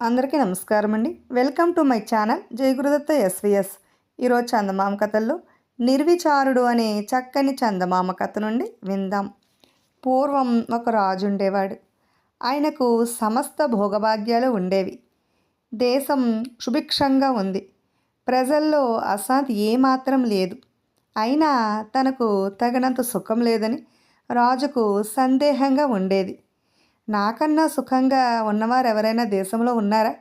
అందరికీ నమస్కారం అండి. Welcome to my channel Jayagurudatta SVS. ఈరోజు చందమామ కథల్లో నిర్విచారుడు అనే చక్కని చందమామ కథ నుండి విందాం. పూర్వం ఒక రాజు ఉండేవాడు. ఆయనకు సమస్త భోగభాగ్యాలు ఉండేవి. దేశం సుభిక్షంగా ఉంది. ప్రజల్లో అశాంతి ఏమాత్రం లేదు. అయినా తనకు తగినంత సుఖం లేదని రాజుకు సందేహంగా ఉండేది. నాకన్నా సుఖంగా ఉన్నవారు ఎవరైనా దేశంలో ఉన్నారా?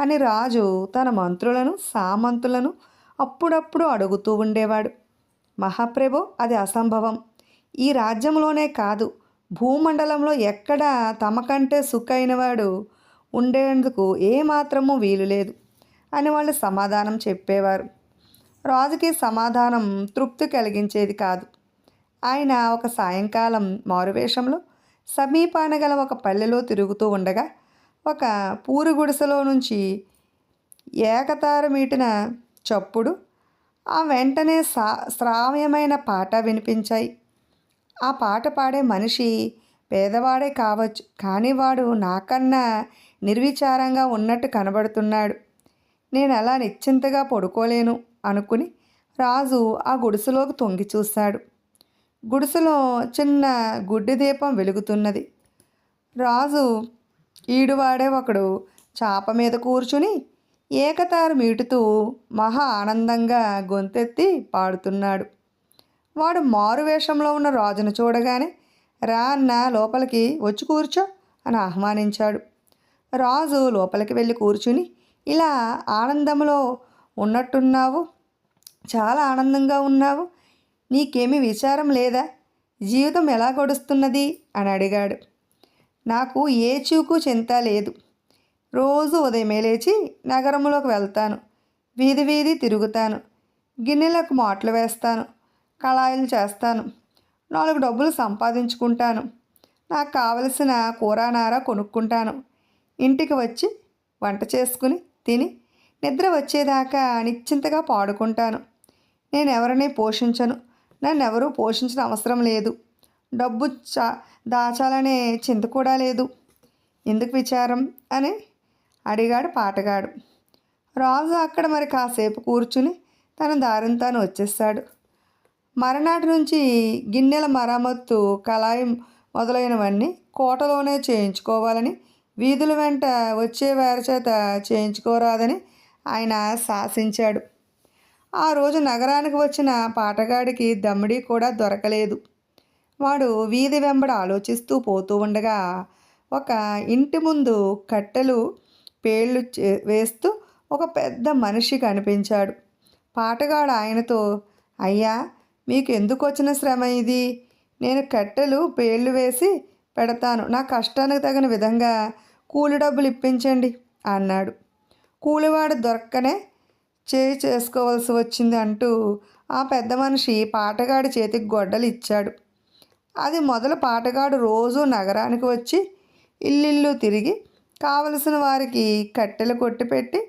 అని రాజు తన మంత్రులను సామంతులను అప్పుడప్పుడు అడుగుతూ ఉండేవాడు. మహాప్రభు అది అసంభవం. ఈ రాజ్యంలోనే కాదు భూమండలంలో ఎక్కడా తమకంటే సుఖైనవాడు ఉండేందుకు ఏమాత్రము వీలు లేదు అని వాళ్ళు సమాధానం చెప్పేవారు. రాజుకి సమాధానం తృప్తి కలిగించేది కాదు. ఆయన ఒక సాయంకాలం మారువేషంలో సమీపాన గల ఒక పల్లెలో తిరుగుతూ ఉండగా ఒక పూరి గుడిసెలో నుంచి ఏకతారమీటిన చప్పుడు ఆ వెంటనే సా శ్రావ్యమైన పాట వినిపించాయి. ఆ పాట పాడే మనిషి పేదవాడే కావచ్చు కానీ వాడు నాకన్నా నిర్విచారంగా ఉన్నట్టు కనబడుతున్నాడు. నేను అలా నిశ్చింతగా పడుకోలేను అనుకుని రాజు ఆ గుడిసెలోకి తొంగి చూశాడు. గుడిసెలో చిన్న గుడ్డి దీపం వెలుగుతున్నది. రాజు ఈడువాడే ఒకడు చాప మీద కూర్చుని ఏకతారు మీటుతూ మహా ఆనందంగా గొంతెత్తి పాడుతున్నాడు. వాడు మారు వేషంలో ఉన్న రాజును చూడగానే రా అన్న లోపలికి వచ్చి కూర్చో అని ఆహ్వానించాడు. రాజు లోపలికి వెళ్ళి కూర్చుని ఇలా ఆనందంలో ఉన్నట్టున్నావు? చాలా ఆనందంగా ఉన్నావు? నీకేమీ విచారం లేదా? జీవితం ఎలా గడుస్తున్నది? అని అడిగాడు. నాకు ఏ చూకు చింత లేదు. రోజు ఉదయమే లేచి నగరంలోకి వెళ్తాను. వీధి వీధి తిరుగుతాను. గిన్నెలకు మాటలు వేస్తాను. కళాయిలు చేస్తాను. నాలుగు డబ్బులు సంపాదించుకుంటాను. నాకు కావలసిన కూరనార కొనుక్కుంటాను. ఇంటికి వచ్చి వంట చేసుకుని తిని నిద్ర వచ్చేదాకా నిశ్చింతగా పాడుకుంటాను. నేను ఎవరిని పోషించను? నన్ను ఎవరూ పోషించిన అవసరం లేదు. డబ్బు చా దాచాలనే చింత కూడా లేదు. ఎందుకు విచారం? అని అడిగాడు పాటగాడు. రాజు అక్కడ మరి కాసేపు కూర్చుని తన దారిని తాను వచ్చేస్తాడు. మరనాటి నుంచి గిన్నెల మరమ్మత్తు కళాయి మొదలైనవన్నీ కోటలోనే చేయించుకోవాలని వీధుల వెంట వచ్చే వారి చేత చేయించుకోరాదని ఆయన శాసించాడు ఆ రోజు నగరానికి వచ్చిన పాటగాడికి దమ్మిడి కూడా దొరకలేదు. వాడు వీధి వెంబడ ఆలోచిస్తూ పోతూ ఉండగా ఒక ఇంటి ముందు కట్టెలు పేళ్ళు చే- వేస్తూ ఒక పెద్ద మనిషి కనిపించాడు. పాటగాడు ఆయనతో అయ్యా మీకు ఎందుకు వచ్చిన శ్రమ ఇది? నేను కట్టెలు పేళ్ళు వేసి పెడతాను. నా కష్టానికి తగిన విధంగా కూలి డబ్బులు ఇప్పించండి అన్నాడు. కూలివాడు దొరక్కనే చేయి చేసుకోవాల్సి వచ్చింది అంటూ ఆ పెద్ద మనిషి పాటగాడి చేతికి గొడ్డలు ఇచ్చాడు. అది మొదలు పాటగాడు రోజు నగరానికి వచ్చి ఇల్లిల్లు తిరిగి కావలసిన వారికి కట్టెలు కొట్టిపెట్టి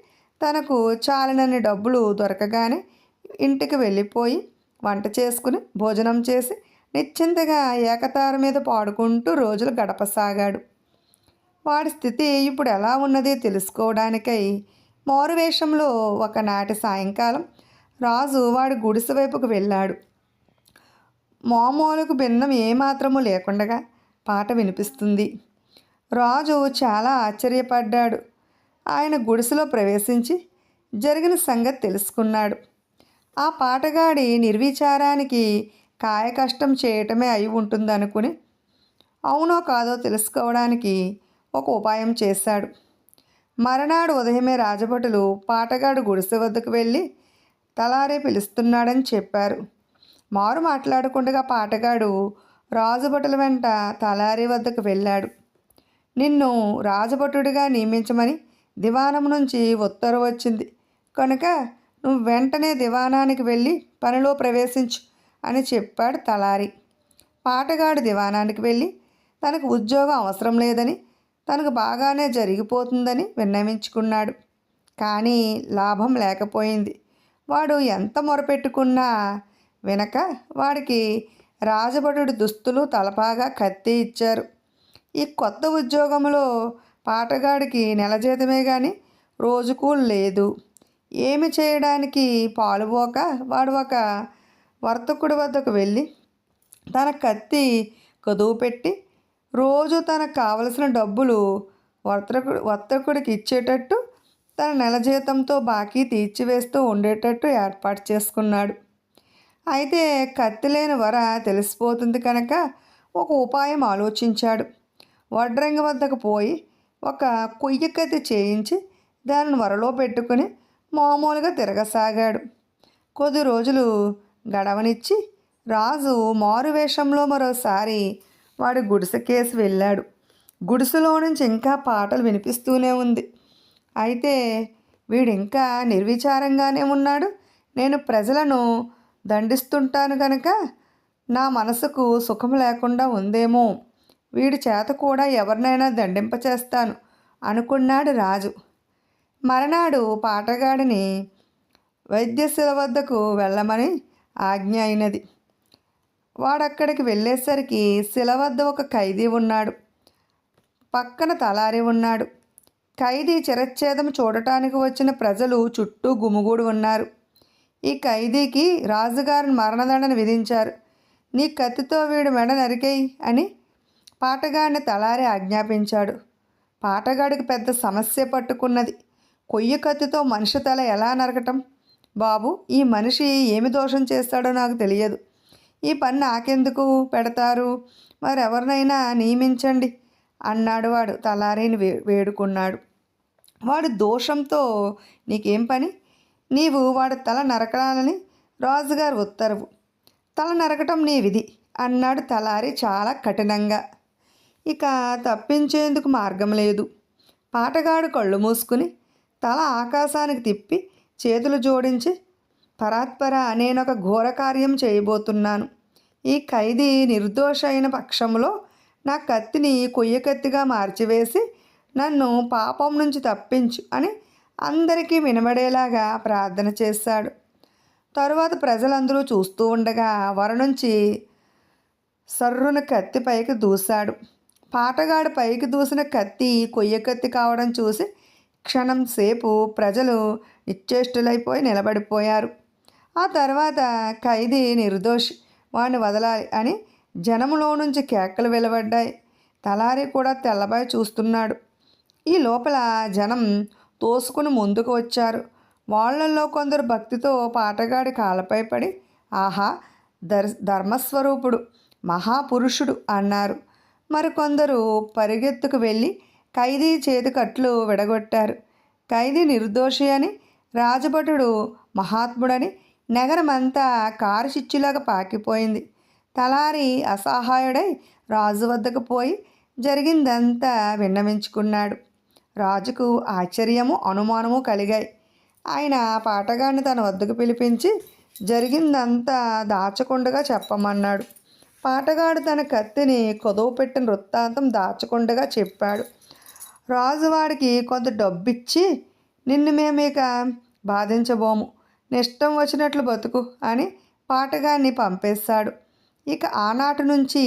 తనకు చాలినన్ని డబ్బులు దొరకగానే ఇంటికి వెళ్ళిపోయి వంట చేసుకుని భోజనం చేసి నిశ్చింతగా ఏకతార మీద పాడుకుంటూ రోజులు గడపసాగాడు. వాడి స్థితి ఇప్పుడు ఎలా ఉన్నది తెలుసుకోవడానికై మారువేషంలో ఒకనాటి సాయంకాలం రాజు వాడి గుడిసె వైపుకు వెళ్ళాడు. మామూలుకు భిన్నం ఏమాత్రము లేకుండగా పాట వినిపిస్తుంది. రాజు చాలా ఆశ్చర్యపడ్డాడు. ఆయన గుడిసెలో ప్రవేశించి జరిగిన సంగతి తెలుసుకున్నాడు. ఆ పాటగాడి నిర్విచారానికి కాయకష్టం చేయటమే అయి ఉంటుందనుకుని అవునో కాదో తెలుసుకోవడానికి ఒక ఉపాయం చేశాడు. మరనాడు ఉదయమే రాజభటులు పాటగాడు గుడిసె వద్దకు వెళ్ళి తలారే పిలుస్తున్నాడని చెప్పారు. మారు మాట్లాడుకుండగా పాటగాడు రాజభటుల వెంట తలారి వద్దకు వెళ్ళాడు. నిన్ను రాజభటుడిగా నియమించమని దివానం నుంచి ఉత్తర్వు వచ్చింది. కనుక నువ్వు వెంటనే దివానానికి వెళ్ళి పనిలో ప్రవేశించు అని చెప్పాడు తలారి. పాటగాడు దివానానికి వెళ్ళి తనకు ఉద్యోగం అవసరం లేదని తనకు బాగానే జరిగిపోతుందని విన్నవించుకున్నాడు. కానీ లాభం లేకపోయింది. వాడు ఎంత మొరపెట్టుకున్నా వినక వాడికి రాజభటుడి దుస్తులు తలపాగా కత్తి ఇచ్చారు. ఈ కొత్త ఉద్యోగంలో పాటగాడికి నెల జీతమే కానీ రోజుకు లేదు. ఏమి చేయడానికి పాలుపోక వాడు ఒక వర్తకుడి వద్దకు వెళ్ళి తన కత్తి కదువు పెట్టి రోజు తనకు కావలసిన డబ్బులు వర్తకుడు వర్తకుడికి ఇచ్చేటట్టు తన నెల జీతంతో బాకీ తీర్చివేస్తూ ఉండేటట్టు ఏర్పాటు చేసుకున్నాడు. అయితే కత్తి లేని వర తెలిసిపోతుంది కనుక ఒక ఉపాయం ఆలోచించాడు. వడ్రంగి వద్దకు పోయి ఒక కొయ్య కత్తి చేయించి దానిని వరలో పెట్టుకుని మామూలుగా తిరగసాగాడు. కొద్ది రోజులు గడవనిచ్చి రాజు మారు వేషంలో మరోసారి వాడు గుడిసెకేసి వెళ్ళాడు. గుడిసెలో నుంచి ఇంకా పాటలు వినిపిస్తూనే ఉంది. అయితే వీడు ఇంకా నిర్విచారంగానే ఉన్నాడు. నేను ప్రజలను దండిస్తుంటాను కనుక నా మనసుకు సుఖం లేకుండా ఉందేమో. వీడి చేత కూడా ఎవరినైనా దండింపచేస్తాను అనుకున్నాడు రాజు. మరనాడు పాటగాడిని వైద్యశిల వద్దకు వెళ్ళమని ఆజ్ఞ అయినది. వాడక్కడికి వెళ్ళేసరికి శిల వద్ద ఒక ఖైదీ ఉన్నాడు. పక్కన తలారి ఉన్నాడు. ఖైదీ చిరచ్ఛేదం చూడటానికి వచ్చిన ప్రజలు చుట్టూ గుమిగూడి ఉన్నారు. ఈ ఖైదీకి రాజుగారు మరణదండన విధించారు. నీ కత్తితో వీడు మెడ నరికేయి అని పాటగాడిని తలారి ఆజ్ఞాపించాడు. పాటగాడికి పెద్ద సమస్య పట్టుకున్నది. కొయ్య కత్తితో మనిషి తల ఎలా నరకటం? బాబు ఈ మనిషి ఏమి దోషం చేస్తాడో నాకు తెలియదు. ఈ పని నాకెందుకు పెడతారు? మరెవరినైనా నియమించండి అన్నాడు వాడు. తలారిని వే వేడుకున్నాడు. వాడు దోషంతో నీకేం పని? నీవు వాడు తల నరకాలని రాజుగారు ఉత్తర్వు. తల నరకటం నీ విధి అన్నాడు తలారి చాలా కఠినంగా. ఇక తప్పించేందుకు మార్గం లేదు. పాటగాడు కళ్ళు మూసుకుని తల ఆకాశానికి తిప్పి చేతులు జోడించి పరాత్పర నేనొక ఘోర కార్యం చేయబోతున్నాను. ఈ ఖైదీ నిర్దోష అయిన పక్షంలో నా కత్తిని కొయ్య కత్తిగా మార్చివేసి నన్ను పాపం నుంచి తప్పించు అని అందరికీ వినబడేలాగా ప్రార్థన చేశాడు. తరువాత ప్రజలందరూ చూస్తూ ఉండగా వర నుంచి సర్రున కత్తి పైకి దూశాడు. పాటగాడు పైకి దూసిన కత్తి కొయ్య కత్తి కావడం చూసి క్షణం సేపు ప్రజలు నిశ్చేష్టులైపోయి నిలబడిపోయారు. ఆ తర్వాత ఖైదీ నిర్దోషి వాడిని వదలాలి అని జనములో నుంచి కేకలు వెలువడ్డాయి తలారి కూడా తెల్లబాయి చూస్తున్నాడు. ఈ లోపల జనం తోసుకుని ముందుకు వచ్చారు. వాళ్ళల్లో కొందరు భక్తితో పాటగాడి కాళ్ళపై పడి ఆహా దర్ ధర్మస్వరూపుడు మహాపురుషుడు అన్నారు. మరికొందరు పరిగెత్తుకు వెళ్ళి ఖైదీ చేతికట్లు విడగొట్టారు. ఖైదీ నిర్దోషి అని రాజభటుడు మహాత్ముడని నగరమంతా కారు చిచ్చులాగా పాకిపోయింది. తలారి అసహాయుడై రాజు వద్దకు పోయి జరిగిందంతా విన్నవించుకున్నాడు. రాజుకు ఆశ్చర్యము అనుమానము కలిగాయి. ఆయన పాటగాడిని తన వద్దకు పిలిపించి జరిగిందంతా దాచకుండగా చెప్పమన్నాడు. పాటగాడు తన కత్తిని కొదవ పెట్టిన వృత్తాంతం దాచకుండగా చెప్పాడు. రాజువాడికి కొంత డబ్బిచ్చి నిన్ను మేము ఇక బాధించబోము. నిష్టం వచ్చినట్లు బతుకు అని పాటగాన్ని పంపేశాడు ఇక ఆనాటి నుంచి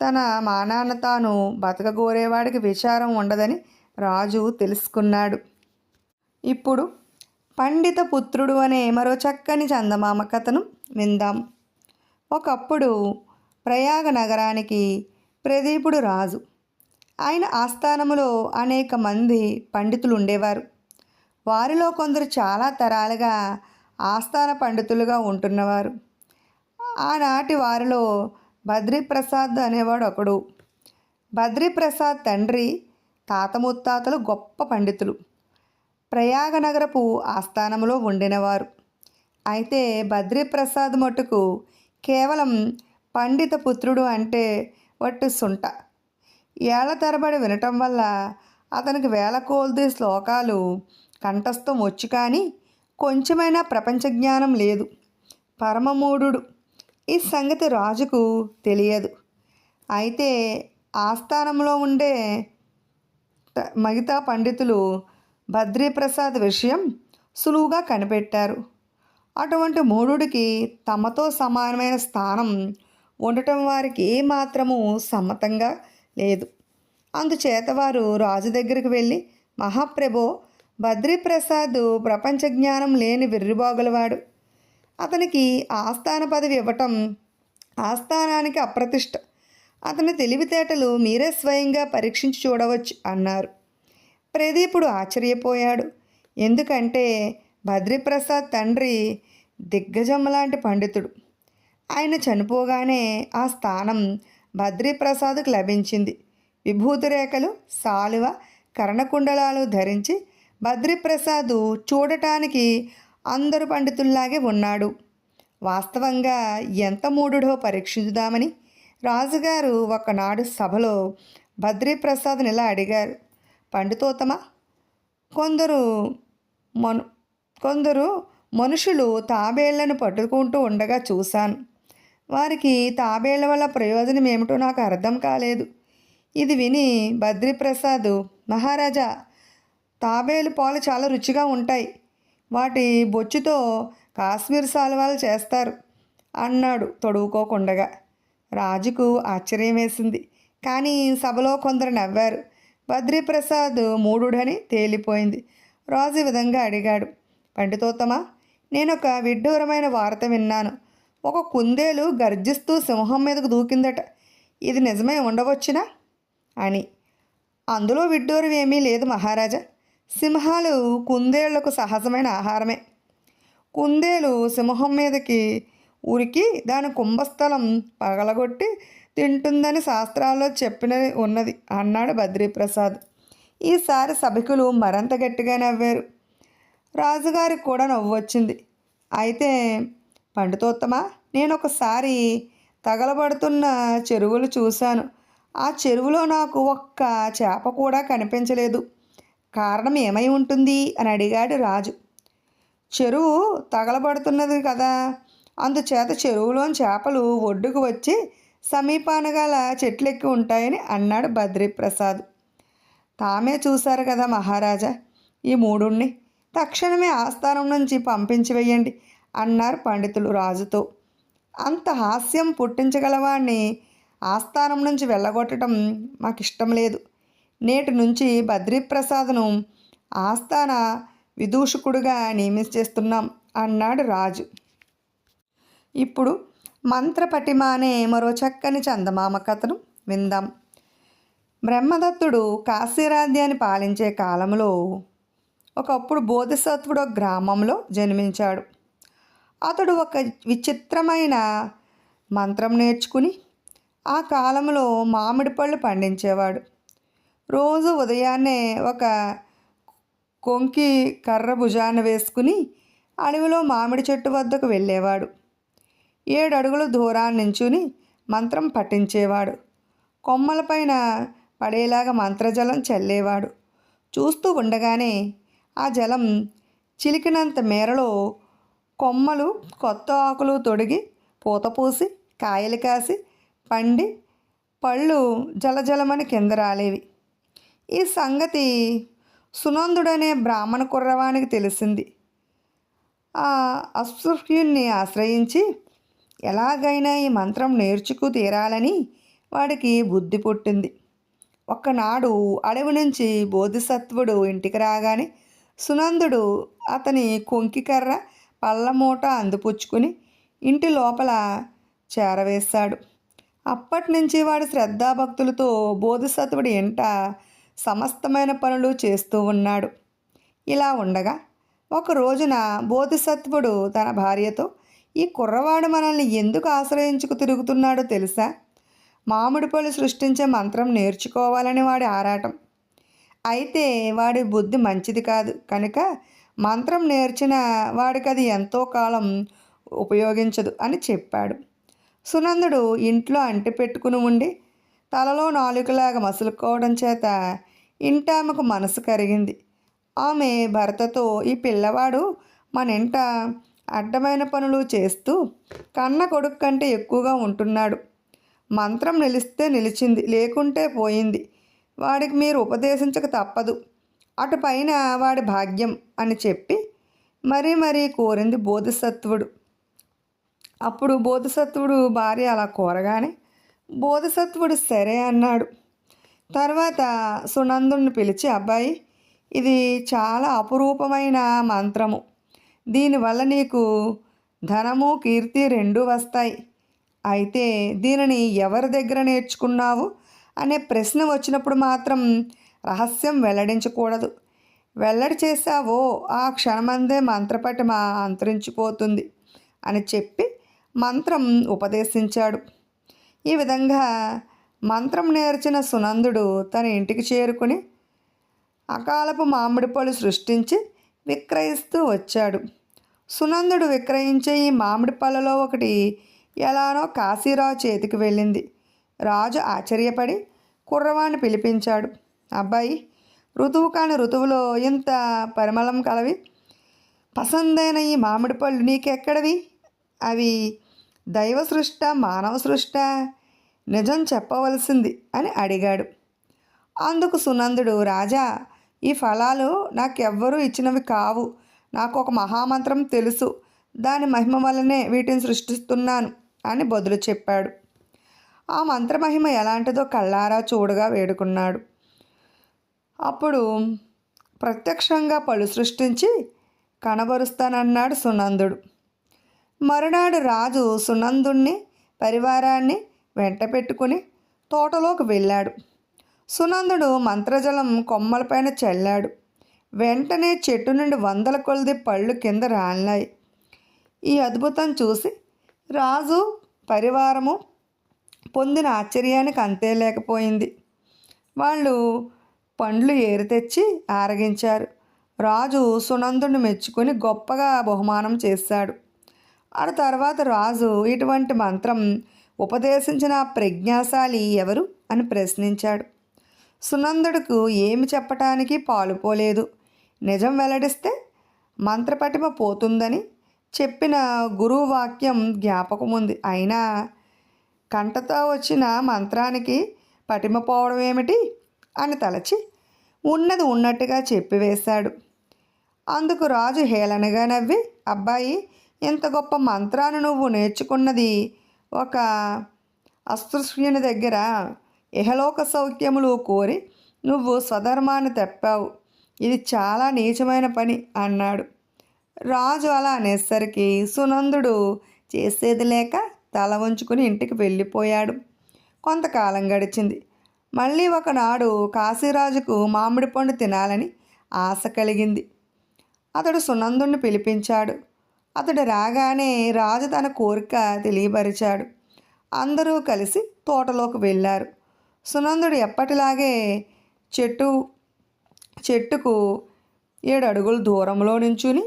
తన మానాన్న తాను బతకగోరేవాడికి విచారం ఉండదని రాజు తెలుసుకున్నాడు. ఇప్పుడు పండిత పుత్రుడు అనే మరో చక్కని చందమామ కథను విందాం. ఒకప్పుడు ప్రయాగ నగరానికి ప్రదీపుడు రాజు. ఆయన ఆస్థానములో అనేక మంది పండితులు ఉండేవారు. వారిలో కొందరు చాలా తరాలుగా ఆస్థాన పండితులుగా ఉంటున్నవారు. ఆనాటి వారిలో బద్రీప్రసాద్ అనేవాడు ఒకడు. బద్రీప్రసాద్ తండ్రి తాత ముత్తాతలు గొప్ప పండితులు. ప్రయాగ నగరపు ఆస్థానంలో ఉండినవారు. అయితే బద్రీప్రసాద్ మటుకు కేవలం పండిత పుత్రుడు అంటే వట్టి సుంట. ఏళ్ళ తరబడి వినటం వల్ల అతనికి వేల కొలది శ్లోకాలు కంఠస్థం వచ్చు కానీ కొంచెమైనా ప్రపంచ జ్ఞానం లేదు. పరమమూఢుడు. ఈ సంగతి రాజుకు తెలియదు. అయితే ఆస్థానంలో ఉండే మిగతా పండితులు బద్రీప్రసాద్ విషయం సులువుగా కనిపెట్టారు. అటువంటి మూఢుడికి తమతో సమానమైన స్థానం ఉండటం వారికి ఏమాత్రము సమ్మతంగా లేదు. అందుచేత వారు రాజు దగ్గరికి వెళ్ళి మహాప్రభో బద్రీప్రసాద్ ప్రపంచ జ్ఞానం లేని విర్రిబాగులవాడు. అతనికి ఆస్థాన పదవి ఇవ్వటం ఆస్థానానికి అప్రతిష్ట. అతని తెలివితేటలు మీరే స్వయంగా పరీక్షించి చూడవచ్చు అన్నారు. ప్రదీపుడు ఆశ్చర్యపోయాడు. ఎందుకంటే బద్రీప్రసాద్ తండ్రి దిగ్గజం లాంటి పండితుడు. ఆయన చనిపోగానే ఆ స్థానం బద్రీప్రసాద్కు లభించింది. విభూతిరేఖలు శాలువ సాలువ కర్ణకుండలాలు ధరించి బద్రీప్రసాద్ చూడటానికి అందరు పండితుల్లాగే ఉన్నాడు. వాస్తవంగా ఎంత మూడుడో పరీక్షించుదామని రాజుగారు ఒకనాడు సభలో బద్రీప్రసాద్ని ఇలా అడిగారు? పండితోత్తమ కొందరు మను కొందరు మనుషులు తాబేళ్ళను పట్టుకుంటూ ఉండగా చూశాను. వారికి తాబేళ్ళ వల్ల ప్రయోజనం ఏమిటో నాకు అర్థం కాలేదు. ఇది విని బద్రీప్రసాద్ మహారాజా తాబేలు పాలు చాలా రుచిగా ఉంటాయి. వాటి బొచ్చుతో కాశ్మీర్ సాల్వాలు చేస్తారు అన్నాడు తొడుగుకోకుండగా రాజుకు ఆశ్చర్యం వేసింది. కానీ సభలో కొందరు నవ్వారు. బద్రీప్రసాద్ మూడుడని తేలిపోయింది. రాజు విధంగా అడిగాడు. పండితోత్తమా నేను ఒక విడ్డూరమైన వార్త విన్నాను. ఒక కుందేలు గర్జిస్తూ సింహం మీదకు దూకిందట. ఇది నిజమే ఉండవచ్చునా? అని. అందులో విడ్డూరం ఏమీ లేదు మహారాజా. సింహాలు కుందేళ్ళకు సహజమైన ఆహారమే. కుందేలు సింహం మీదకి ఉరికి దాని కుంభస్థలం పగలగొట్టి తింటుందని శాస్త్రాల్లో చెప్పినది ఉన్నది అన్నాడు బద్రీప్రసాద్. ఈసారి సభికులు మరింత గట్టిగా నవ్వారు. రాజుగారికి కూడా నవ్వు వచ్చింది అయితే పండితోత్తమ నేను ఒకసారి తగలబడుతున్న చెరువులు చూశాను. ఆ చెరువులో నాకు ఒక్క చేప కూడా కనిపించలేదు. కారణం ఏమై ఉంటుంది? అని అడిగాడు రాజు. చెరువు తగలబడుతున్నది కదా. అందుచేత చెరువులోని చేపలు ఒడ్డుకు వచ్చి సమీపాన గల చెట్లెక్కి ఉంటాయని అన్నాడు బద్రీప్రసాద్. తామే చూశారు కదా మహారాజా. ఈ మూడుణ్ణి తక్షణమే ఆస్థానం నుంచి పంపించి వేయండి అన్నారు పండితులు రాజుతో. అంత హాస్యం పుట్టించగలవాణ్ణి ఆస్థానం నుంచి వెళ్ళగొట్టడం మాకు ఇష్టం లేదు. నేటి నుంచి బద్రీప్రసాద్ను ఆస్థాన విదూషకుడుగా నియమించేస్తున్నాం అన్నాడు రాజు. ఇప్పుడు మంత్రపటిమ అనే మరో చక్కని చందమామ కథను విందాం. బ్రహ్మదత్తుడు కాశీరాజ్యాన్ని పాలించే కాలంలో ఒకప్పుడు బోధిసత్వుడు గ్రామంలో జన్మించాడు. అతడు ఒక విచిత్రమైన మంత్రం నేర్చుకుని ఆ కాలంలో మామిడి పళ్ళు పండించేవాడు. రోజు ఉదయాన్నే ఒక కొంకి కర్ర భుజాన వేసుకుని అడవిలో మామిడి చెట్టు వద్దకు వెళ్ళేవాడు. ఏడడుగులు దూరాన్ని నించుని మంత్రం పఠించేవాడు. కొమ్మలపైన పడేలాగా మంత్రజలం చల్లేవాడు. చూస్తూ ఉండగానే ఆ జలం చిలికినంత మేరలో కొమ్మలు కొత్త ఆకులు తొడిగి పూత పూసి కాయలు కాసి పండి పళ్ళు జలజలమని కింద రాలేవి. ఈ సంగతి సునందుడనే బ్రాహ్మణ కుర్రవానికి తెలిసింది. ఆ అస్పృహ్యుణ్ణి ఆశ్రయించి ఎలాగైనా ఈ మంత్రం నేర్చుకు తీరాలని వాడికి బుద్ధి పుట్టింది. ఒక్కనాడు అడవి నుంచి బోధిసత్వుడు ఇంటికి రాగానే సునందుడు అతని కొంకికర్ర పళ్ళమూట అందుపుచ్చుకుని ఇంటి లోపల చేరవేశాడు. అప్పటి నుంచి వాడు శ్రద్ధాభక్తులతో బోధిసత్వుడి ఇంట సమస్తమైన పనులు చేస్తూ ఉన్నాడు. ఇలా ఉండగా ఒక రోజున బోధిసత్వుడు తన భార్యతో ఈ కుర్రవాడు మనల్ని ఎందుకు ఆశ్రయించుకు తిరుగుతున్నాడో తెలుసా? మామిడి పళ్ళు సృష్టించే మంత్రం నేర్చుకోవాలని వాడి ఆరాటం. అయితే వాడి బుద్ధి మంచిది కాదు. కనుక మంత్రం నేర్చిన వాడికి అది ఎంతో కాలం ఉపయోగించదు అని చెప్పాడు. సునందుడు ఇంట్లో అంటి పెట్టుకుని ఉండి తలలో నాలుకలాగా మసులుకోవడం చేత ఇంటామెకు మనసు కరిగింది. ఆమె భర్తతో ఈ పిల్లవాడు మన ఇంట అడ్డమైన పనులు చేస్తూ కన్న కొడుకు కంటే ఎక్కువగా ఉంటున్నాడు. మంత్రం నిలిస్తే నిలిచింది లేకుంటే పోయింది. వాడికి మీరు ఉపదేశించక తప్పదు. అటు పైన వాడి భాగ్యం అని చెప్పి మరీ మరీ కోరింది బోధిసత్వుడు. అప్పుడు బోధిసత్వుడు భార్య అలా కోరగానే బోధిసత్వుడు సరే అన్నాడు. తర్వాత సునందుని పిలిచి అబ్బాయి ఇది చాలా అపురూపమైన మంత్రము. దీనివల్ల నీకు ధనము కీర్తి రెండూ వస్తాయి. అయితే దీనిని ఎవరి దగ్గర నేర్చుకున్నావు? అనే ప్రశ్న వచ్చినప్పుడు మాత్రం రహస్యం వెల్లడించకూడదు. వెల్లడి చేశావో ఆ క్షణమందే మంత్రపటిమ అంతరించిపోతుంది అని చెప్పి మంత్రం ఉపదేశించాడు. ఈ విధంగా మంత్రం నేర్చిన సునందుడు తన ఇంటికి చేరుకుని అకాలపు మామిడి పళ్ళు సృష్టించి విక్రయిస్తూ వచ్చాడు. సునందుడు విక్రయించే ఈ మామిడి పళ్ళలో ఒకటి ఎలానో కాశీరావు చేతికి వెళ్ళింది. రాజు ఆశ్చర్యపడి కుర్రవాణ్ణి పిలిపించాడు. అబ్బాయి ఋతువు కాని ఋతువులో ఇంత పరిమళం కలవి. పసందైన ఈ మామిడి పళ్ళు నీకెక్కడవి? అవి దైవ సృష్ట మానవ సృష్ట నిజం చెప్పవలసింది అని అడిగాడు. అందుకు సునందుడు రాజా ఈ ఫలాలు నాకెవ్వరూ ఇచ్చినవి కావు. నాకు ఒక మహామంత్రం తెలుసు. దాని మహిమ వల్లనే వీటిని సృష్టిస్తున్నాను అని బదులు చెప్పాడు. ఆ మంత్రమహిమ ఎలాంటిదో కళ్ళారా చూడగా వేడుకున్నాడు. అప్పుడు ప్రత్యక్షంగా పలు సృష్టించి కనబరుస్తానన్నాడు సునందుడు. మరునాడు రాజు సునందుణ్ణి పరివారాన్ని వెంట పెట్టుకుని తోటలోకి వెళ్ళాడు. సునందుడు మంత్రజలం కొమ్మలపైన చల్లాడు. వెంటనే చెట్టు నుండి వందల కొలది పళ్ళు కింద రాలినాయి. ఈ అద్భుతం చూసి రాజు పరివారము పొందిన ఆశ్చర్యానికి అంతే లేకపోయింది. వాళ్ళు పండ్లు ఏరి తెచ్చి ఆరగించారు. రాజు సునందుని మెచ్చుకొని గొప్పగా బహుమానం చేశాడు. ఆ తర్వాత రాజు ఇటువంటి మంత్రం ఉపదేశించిన ప్రజ్ఞాశాలి ఎవరు అని ప్రశ్నించాడు. సునందుడుకు ఏమి చెప్పటానికి పాలుపోలేదు నిజం వెల్లడిస్తే మంత్రపటిమ పోతుందని చెప్పిన గురువు వాక్యం జ్ఞాపకం ఉంది అయినా కంటతో వచ్చిన మంత్రానికి పటిమ పోవడం ఏమిటి అని తలచి ఉన్నది ఉన్నట్టుగా చెప్పివేశాడు. అందుకు రాజు హేళనగా నవ్వి అబ్బాయి ఇంత గొప్ప మంత్రాన్ని నువ్వు నేర్చుకున్నది ఒక అస్పృశ్యుని దగ్గర ఇహలోక సౌఖ్యములు కోరి నువ్వు స్వధర్మాన్ని తెప్పావు. ఇది చాలా నీచమైన పని అన్నాడు. రాజు అలా అనేసరికి సునందుడు చేసేది లేక తల వంచుకుని ఇంటికి వెళ్ళిపోయాడు. కొంతకాలం గడిచింది. మళ్ళీ ఒకనాడు కాశీరాజుకు మామిడి పండు తినాలని ఆశ కలిగింది. అతడు సునందుణ్ణి పిలిపించాడు. అతడు రాగానే రాజు తన కోరిక తెలియపరిచాడు. అందరూ కలిసి తోటలోకి వెళ్ళారు. సునందుడు ఎప్పటిలాగే చెట్టు చెట్టుకు ఏడు అడుగుల దూరంలో నించుని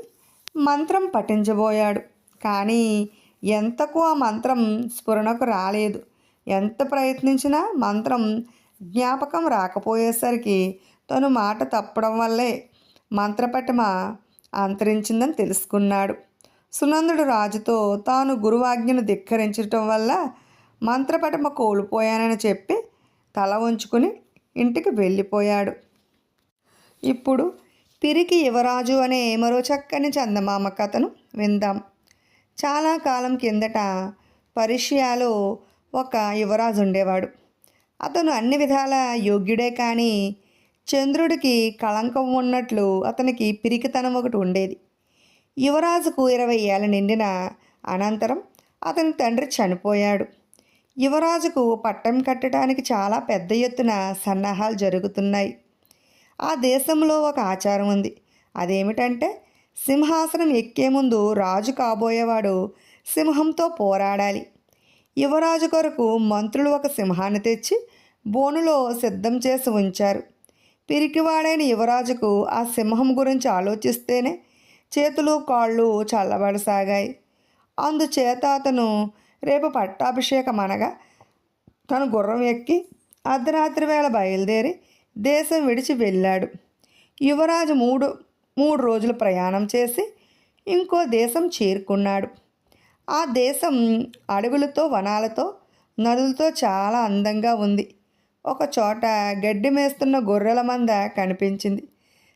మంత్రం పఠించబోయాడు. కానీ ఎంతకు ఆ మంత్రం స్ఫురణకు రాలేదు. ఎంత ప్రయత్నించినా మంత్రం జ్ఞాపకం రాకపోయేసరికి తను మాట తప్పడం వల్లే మంత్రపటిమ అంతరించిందని తెలుసుకున్నాడు. సునందుడు రాజుతో తాను గురువాజ్ఞను ధిక్కరించటం వల్ల మంత్రపటమ కోల్పోయానని చెప్పి తల ఉంచుకుని ఇంటికి వెళ్ళిపోయాడు. ఇప్పుడు పిరికి యువరాజు అనే మరో చక్కని చందమామ కథను విందాం. చాలా కాలం కిందట పరిషియాలో ఒక యువరాజు ఉండేవాడు. అతను అన్ని విధాల యోగ్యుడే కానీ చంద్రుడికి కళంకం ఉన్నట్లు అతనికి పిరికితనం ఒకటి ఉండేది. యువరాజుకు ఇరవై ఏళ్ళ నిండిన అనంతరం అతని తండ్రి చనిపోయాడు. యువరాజుకు పట్టం కట్టడానికి చాలా పెద్ద ఎత్తున సన్నాహాలు జరుగుతున్నాయి. ఆ దేశంలో ఒక ఆచారం ఉంది. అదేమిటంటే సింహాసనం ఎక్కే ముందు రాజు కాబోయేవాడు సింహంతో పోరాడాలి. యువరాజు కొరకు మంత్రులు ఒక సింహాన్ని తెచ్చి బోనులో సిద్ధం చేసి ఉంచారు. పిరికివాడైన యువరాజుకు ఆ సింహం గురించి ఆలోచిస్తేనే చేతులు కాళ్ళు చల్లబడసాగాయి అందుచేత అతను రేపు పట్టాభిషేకం అనగా తను గుర్రం ఎక్కి అర్ధరాత్రి వేళ బయలుదేరి దేశం విడిచి వెళ్ళాడు. యువరాజు మూడు మూడు రోజులు ప్రయాణం చేసి ఇంకో దేశం చేరుకున్నాడు. ఆ దేశం అడవులతో వనాలతో నదులతో చాలా అందంగా ఉంది. ఒక చోట గడ్డి మేస్తున్న గొర్రెల మంద కనిపించింది.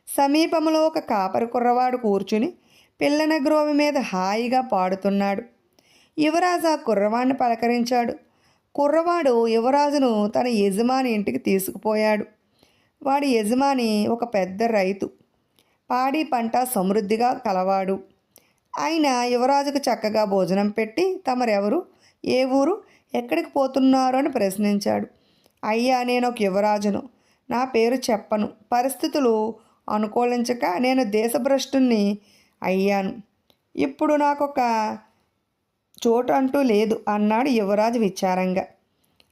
సమీపంలో ఒక కాపరి కుర్రవాడు కూర్చుని పిల్లన గ్రోవి మీద హాయిగా పాడుతున్నాడు. యువరాజు ఆ కుర్రవాడిని పలకరించాడు. కుర్రవాడు యువరాజును తన యజమాని ఇంటికి తీసుకుపోయాడు. వాడి యజమాని ఒక పెద్ద రైతు. పాడి పంట సమృద్ధిగా కలవాడు. ఆయన యువరాజుకు చక్కగా భోజనం పెట్టి తమరెవరు ఏ ఊరు ఎక్కడికి పోతున్నారు అని ప్రశ్నించాడు. అయ్యా నేను ఒక యువరాజును. నా పేరు చెప్పను. పరిస్థితులు అనుకూలించక నేను దేశభ్రష్టుని అయ్యాను. ఇప్పుడు నాకు ఒక చోటు అంటూ లేదు అన్నాడు యువరాజు విచారంగా.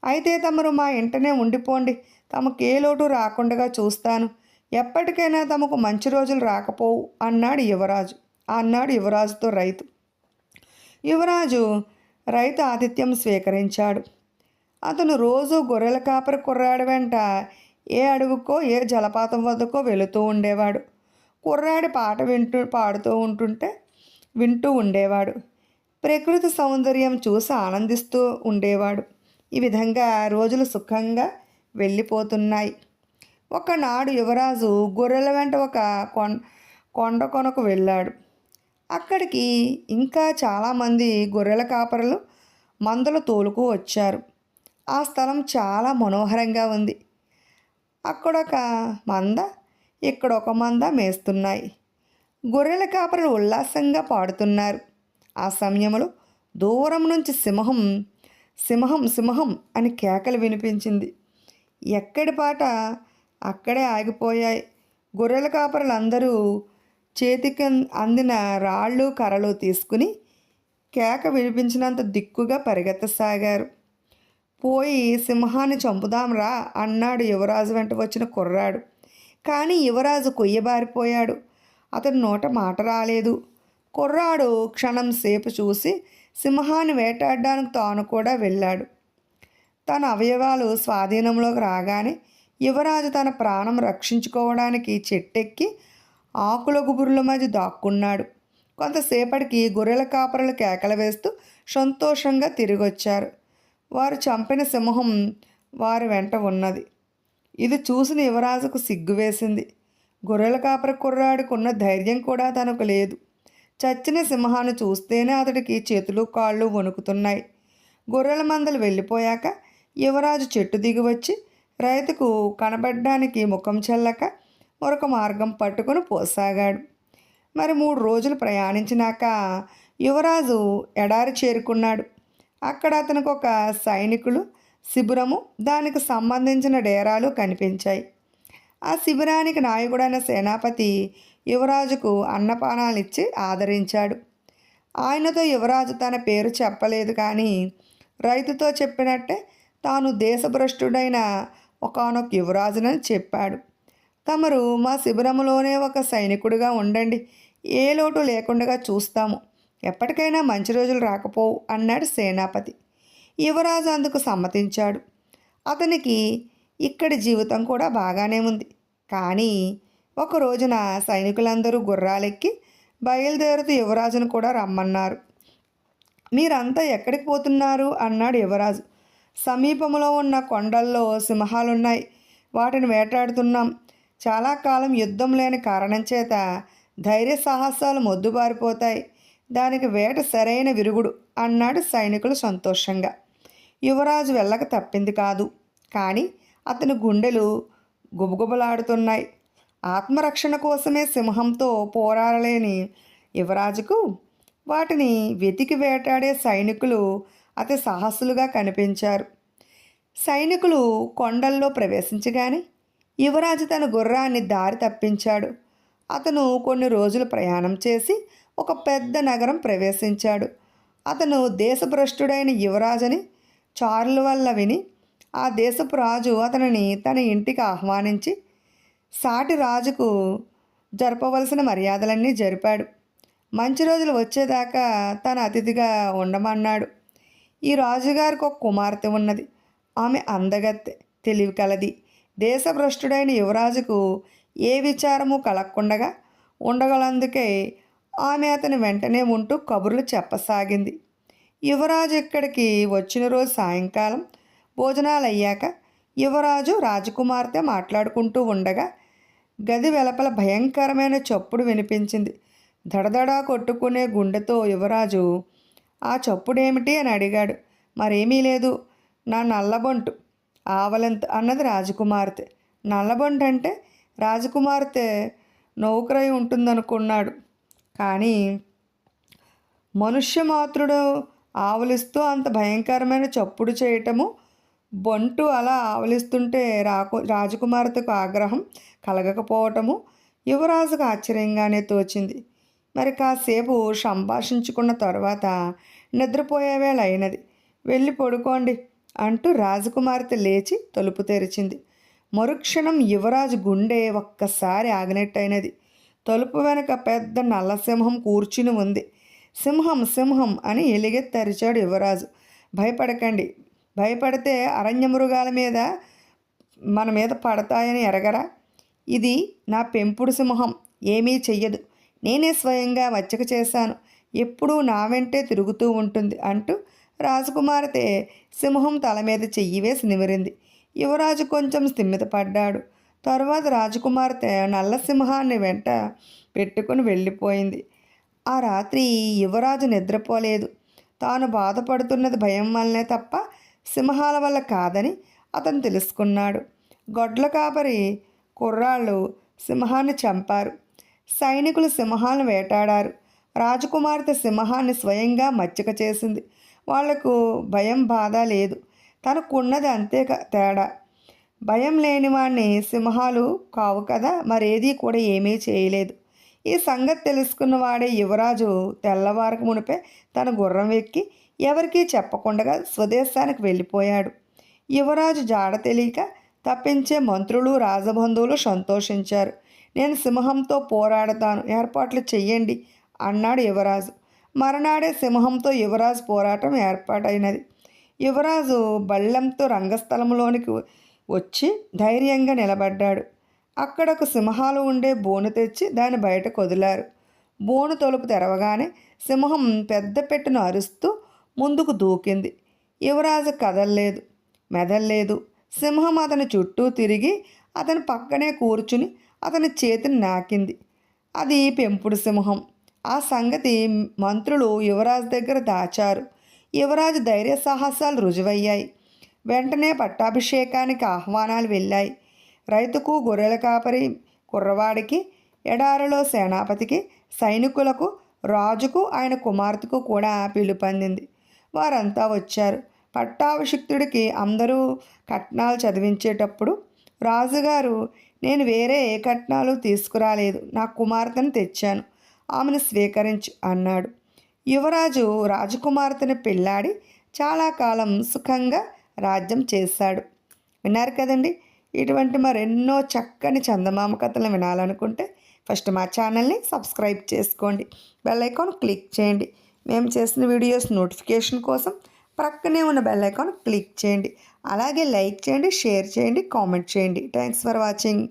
అయితే తమరు మా ఇంటనే ఉండిపోండి. తమకు ఏ లోటు రాకుండా చూస్తాను. ఎప్పటికైనా తమకు మంచి రోజులు రాకపోవు అన్నాడు యువరాజు. అన్నాడు యువరాజుతో రైతు. యువరాజు రైతు ఆతిథ్యం స్వీకరించాడు. అతను రోజు గొర్రెల కాపరి కుర్రాడి వెంట ఏ అడవుకో ఏ జలపాతం వద్దకో వెళుతూ ఉండేవాడు. కుర్రాడి పాట వింటూ పాడుతూ ఉంటుంటే వింటూ ఉండేవాడు. ప్రకృతి సౌందర్యం చూసి ఆనందిస్తూ ఉండేవాడు. ఈ విధంగా రోజులు సుఖంగా వెళ్ళిపోతున్నాయి. ఒకనాడు యువరాజు గొర్రెల వెంట ఒక కొండ కొండ కొనకు వెళ్ళాడు. అక్కడికి ఇంకా చాలామంది గొర్రెల కాపరులు మందలు తోలుకు వచ్చారు. ఆ స్థలం చాలా మనోహరంగా ఉంది. అక్కడొక మంద ఇక్కడ ఒక మంద మేస్తున్నాయి. గొర్రెల కాపరులు ఉల్లాసంగా పాడుతున్నారు. ఆ సమయంలో దూరం నుంచి సింహం సింహం సింహం అని కేకలు వినిపించింది. ఎక్కడి పాట అక్కడే ఆగిపోయాయి. గొర్రెల కాపరలు అందరూ చేతికి అందిన రాళ్ళు కర్రలు తీసుకుని కేక వినిపించినంత దిక్కుగా పరిగెత్తసాగారు. పోయి సింహాన్ని చంపుదాంరా అన్నాడు యువరాజు వెంట వచ్చిన కుర్రాడు. కానీ యువరాజు కొయ్యబారిపోయాడు. అతని నోట మాట రాలేదు. కుర్రాడు క్షణం సేపు చూసి సింహాన్ని వేటాడడానికి తాను కూడా వెళ్ళాడు. తన అవయవాలు స్వాధీనంలోకి రాగానే యువరాజు తన ప్రాణం రక్షించుకోవడానికి చెట్టెక్కి ఆకుల గుబురుల మధ్య దాక్కున్నాడు. కొంతసేపటికి గొర్రెల కాపరులు కేకలు వేస్తూ సంతోషంగా తిరిగొచ్చారు. వారు చంపిన సింహం వారి వెంట ఉన్నది. ఇది చూసిన యువరాజుకు సిగ్గు వేసింది. గొర్రెల కాపర కుర్రాడుకున్న ధైర్యం కూడా తనకు లేదు. చచ్చిన సింహాన్ని చూస్తేనే అతడికి చేతులు కాళ్ళు వణుకుతున్నాయి. గొర్రెల మందలు వెళ్ళిపోయాక యువరాజు చెట్టు దిగి వచ్చి రైతుకు కనబడడానికి ముఖం చెల్లక మరొక మార్గం పట్టుకొని పోసాగాడు. మరి మూడు రోజులు ప్రయాణించినాక యువరాజు ఎడారి చేరుకున్నాడు. అక్కడ అతనికి ఒక సైనికులు శిబిరము దానికి సంబంధించిన డేరాలు కనిపించాయి. ఆ శిబిరానికి నాయకుడైన సేనాపతి యువరాజుకు అన్నపానాలు ఇచ్చి ఆదరించాడు. ఆయనతో యువరాజు తన పేరు చెప్పలేదు కానీ రైతుతో చెప్పినట్టే తాను దేశభ్రష్టుడైన ఒకనొక యువరాజునని చెప్పాడు. తమరు మా శిబిరంలోనే ఒక సైనికుడిగా ఉండండి ఏ లోటు లేకుండా చూస్తాము. ఎప్పటికైనా మంచి రోజులు రాకపోవు అన్నాడు సేనాపతి. యువరాజు అందుకు సమ్మతించాడు. అతనికి ఇక్కడి జీవితం కూడా బాగానే ఉంది. కానీ ఒక రోజున సైనికులందరూ గుర్రాలెక్కి బయలుదేరుతూ యువరాజును కూడా రమ్మన్నారు. మీరంతా ఎక్కడికి పోతున్నారు? అన్నాడు యువరాజు. సమీపంలో ఉన్న కొండల్లో సింహాలున్నాయి. వాటిని వేటాడుతున్నాం. చాలా కాలం యుద్ధం లేని కారణం చేత ధైర్య సాహసాలు మొద్దుబారిపోతాయి. దానికి వేట సరైన విరుగుడు అన్నాడు సైనికులు సంతోషంగా. యువరాజు వెళ్ళక తప్పింది కాదు. కానీ అతని గుండెలు గుబగుబలాడుతున్నాయి. ఆత్మరక్షణ కోసమే సింహంతో పోరాడలేని యువరాజుకు వాటిని వెతికి వేటాడే సైనికులు అతి సాహసులుగా కనిపించారు. సైనికులు కొండల్లో ప్రవేశించగానే యువరాజు తన గుర్రాన్ని దారి తప్పించాడు. అతను కొన్ని రోజులు ప్రయాణం చేసి ఒక పెద్ద నగరం ప్రవేశించాడు. అతను దేశభ్రష్టుడైన యువరాజుని చారుల వల్ల విని ఆ దేశపు రాజు అతనిని తన ఇంటికి ఆహ్వానించి సాటి రాజుకు జరపవలసిన మర్యాదలన్నీ జరిపాడు. మంచి రోజులు వచ్చేదాకా తన అతిథిగా ఉండమన్నాడు. ఈ రాజుగారికి ఒక కుమార్తె ఉన్నది. ఆమె అందగత్తె తెలివి కలది. దేశభ్రష్టుడైన యువరాజుకు ఏ విచారము కలగకుండగా ఉండగలందుకే ఆమె అతని వెంటనే ఉంటూ కబుర్లు చెప్పసాగింది. యువరాజు ఇక్కడికి వచ్చిన రోజు సాయంకాలం భోజనాలు అయ్యాక యువరాజు రాజకుమార్తె మాట్లాడుకుంటూ ఉండగా గది వెలపల భయంకరమైన చప్పుడు వినిపించింది. దడదడా కొట్టుకునే గుండెతో యువరాజు ఆ చప్పుడేమిటి? అని అడిగాడు. మరేమీ లేదు. నా నల్లబొంటు ఆవలంత్ అన్నది రాజకుమార్తె. నల్లబొంటు అంటే రాజకుమార్తె నౌకరై ఉంటుందనుకున్నాడు. కానీ మనుష్యమాతృడు ఆవలిస్తూ అంత భయంకరమైన చప్పుడు చేయటము బొంటు అలా ఆవలిస్తుంటే రాకు రాజకుమార్తెకు ఆగ్రహం కలగకపోవటము యువరాజుకు ఆశ్చర్యంగానే తోచింది. మరి కాసేపు సంభాషించుకున్న తర్వాత నిద్రపోయే వేళ అయినది. వెళ్ళి పడుకోండి అంటూ రాజకుమార్తె లేచి తలుపు తెరిచింది. మరుక్షణం యువరాజు గుండె ఒక్కసారి ఆగినట్టయినది. తలుపు వెనక పెద్ద నల్లసింహం కూర్చుని ఉంది. సింహం సింహం అని ఎలిగెత్తరిచాడు యువరాజు. భయపడకండి. భయపడితే అరణ్య మృగాల మీద మన మీద పడతాయని ఎరగరా? ఇది నా పెంపుడు సింహం. ఏమీ చెయ్యదు. నేనే స్వయంగా మచ్చక చేశాను. ఎప్పుడూ నా వెంటే తిరుగుతూ ఉంటుంది అంటూ రాజకుమార్తె సింహం తల మీద చెయ్యి వేసి నిమిరింది యువరాజు కొంచెం స్థిమితపడ్డాడు. తర్వాత రాజకుమార్తె నల్ల సింహాన్ని వెంట పెట్టుకుని వెళ్ళిపోయింది. ఆ రాత్రి యువరాజు నిద్రపోలేదు. తాను బాధపడుతున్నది భయం వల్లనే తప్ప సింహాల వల్ల కాదని అతను తెలుసుకున్నాడు. గొడ్ల కాపరి కుర్రాళ్ళు సింహాన్ని చంపారు. సైనికులు సింహాలను వేటాడారు. రాజకుమార్తె సింహాన్ని స్వయంగా మచ్చిక చేసింది. వాళ్ళకు భయం బాధ లేదు. తనకున్నది అంతే తేడా. భయం లేనివాణ్ణి సింహాలు కావు కదా మరేదీ కూడా ఏమీ చేయలేదు. ఈ సంగతి తెలుసుకున్న వాడే యువరాజు తెల్లవారకు మునిపే తన గుర్రం ఎక్కి ఎవరికీ చెప్పకుండా స్వదేశానికి వెళ్ళిపోయాడు. యువరాజు జాడ తెలియక తప్పించే మంత్రులు రాజబంధువులు సంతోషించారు. నేను సింహంతో పోరాడతాను ఏర్పాట్లు చెయ్యండి అన్నాడు యువరాజు. మరునాడే సింహంతో యువరాజు పోరాటం ఏర్పాటైనది. యువరాజు బళ్ళెంతో రంగస్థలంలోనికి వచ్చి ధైర్యంగా నిలబడ్డాడు. అక్కడ ఒక సింహాలు ఉండే బోను తెచ్చి దాన్ని బయట కొదిలారు బోను తలుపు తెరవగానే సింహం పెద్ద పెట్టును అరుస్తూ ముందుకు దూకింది. యువరాజు కదల్లేదు మెదల్లేదు. సింహం అతని చుట్టూ తిరిగి అతని పక్కనే కూర్చుని అతని చేతిని నాకింది. అది పెంపుడు సింహం. ఆ సంగతి మంత్రులు యువరాజు దగ్గర దాచారు. యువరాజు ధైర్య సాహసాలు రుజువయ్యాయి. వెంటనే పట్టాభిషేకానికి ఆహ్వానాలు వెళ్ళాయి. రైతుకు గొర్రెల కాపరి కుర్రవాడికి ఎడారిలో సేనాపతికి సైనికులకు రాజుకు ఆయన కుమార్తెకు కూడా పిలుపందింది వారంతా వచ్చారు. పట్టాభిషిక్తుడికి అందరూ కట్నాలు చదివించేటప్పుడు రాజుగారు నేను వేరే ఏ కట్నాలు తీసుకురాలేదు నా కుమార్తెను తెచ్చాను ఆమెను స్వీకరించు అన్నాడు. యువరాజు రాజకుమార్తెను పెళ్ళాడి చాలా కాలం సుఖంగా రాజ్యం చేశాడు. విన్నారు కదండి? ఇటువంటి మరెన్నో చక్కని చందమామ కథలు వినాలనుకుంటే ఫస్ట్ మా ఛానల్ని సబ్స్క్రైబ్ చేసుకోండి. బెల్ ఐకాన్ క్లిక్ చేయండి. మేము చేసిన వీడియోస్ నోటిఫికేషన్ కోసం ప్రక్కనే ఉన్న బెల్ ఐకాన్ క్లిక్ చేయండి. అలాగే లైక్ చేయండి షేర్ చేయండి కామెంట్ చేయండి. Thanks for watching.